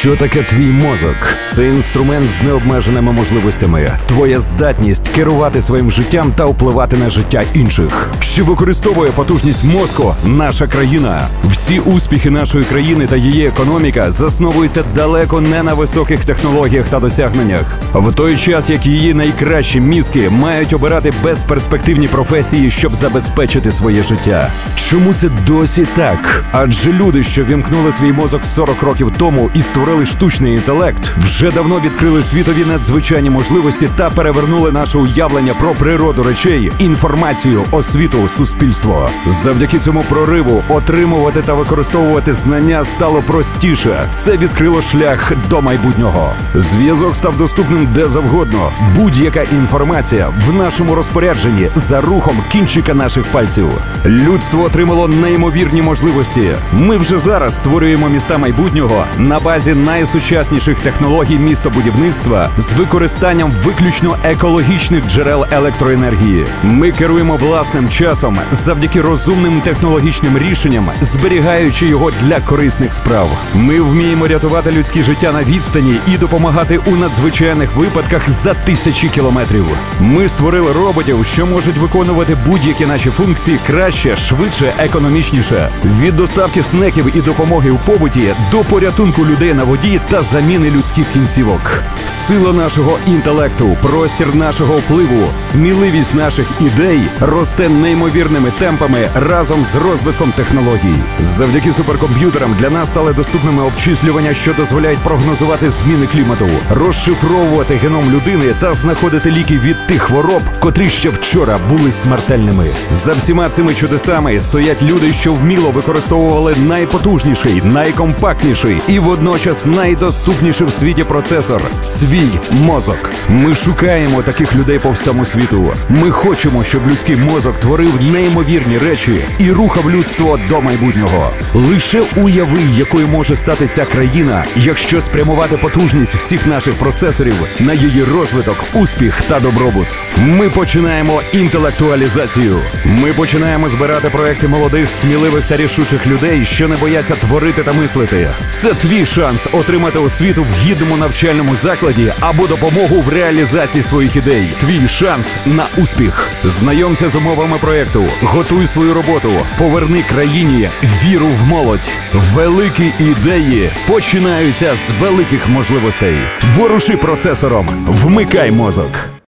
Що таке твій мозок? Це інструмент з необмеженими можливостями, твоя здатність керувати своїм життям та впливати на життя інших. Чи використовує потужність мозку наша країна? Всі успіхи нашої країни та її економіка засновуються далеко не на високих технологіях та досягненнях. В той час як її найкращі мізки мають обирати безперспективні професії, щоб забезпечити своє життя. Чому це досі так? Адже люди, що вімкнули свій мозок 40 років тому і створили штучний інтелект, вже давно відкрили світові надзвичайні можливості та перевернули наше уявлення про природу речей, інформацію, освіту, суспільство. Завдяки цьому прориву отримувати та використовувати знання стало простіше. Це відкрило шлях до майбутнього. Зв'язок став доступним де завгодно. Будь-яка інформація в нашому розпорядженні за рухом кінчика наших пальців. Людство отримало неймовірні можливості. Ми вже зараз створюємо міста майбутнього на базі найсучасніших технологій містобудівництва з використанням виключно екологічних джерел електроенергії. Ми керуємо власним часом завдяки розумним технологічним рішенням, зберігаючи його для корисних справ. Ми вміємо рятувати людське життя на відстані і допомагати у надзвичайних випадках за тисячі кілометрів. Ми створили роботів, що можуть виконувати будь-які наші функції краще, швидше, економічніше. Від доставки снеків і допомоги у побуті до порятунку людей на воді та заміни людських кінцівок. Сила нашого інтелекту, простір нашого впливу, сміливість наших ідей росте неймовірними темпами разом з розвитком технологій. Завдяки суперкомп'ютерам для нас стали доступними обчислювання, що дозволяють прогнозувати зміни клімату, розшифровувати геном людини та знаходити ліки від тих хвороб, котрі ще вчора були смертельними. За всіма цими чудесами стоять люди, що вміло використовували найпотужніший, найкомпактніший і водночас найдоступніший в світі процесор свій мозок. Ми шукаємо таких людей по всьому світу. Ми хочемо, щоб людський мозок творив неймовірні речі і рухав людство до майбутнього. Лише уяви, якою може стати ця країна, якщо спрямувати потужність всіх наших процесорів на її розвиток, успіх та добробут. Ми починаємо інтелектуалізацію. Ми починаємо збирати проекти молодих, сміливих та рішучих людей, що не бояться творити та мислити. Це твій шанс отримати освіту в гідному навчальному закладі або допомогу в реалізації своїх ідей. Твій шанс на успіх. Знайомся з умовами проекту, готуй свою роботу, поверни країні віру в молодь. Великі ідеї починаються з великих можливостей. Воруши процесором, вмикай мозок.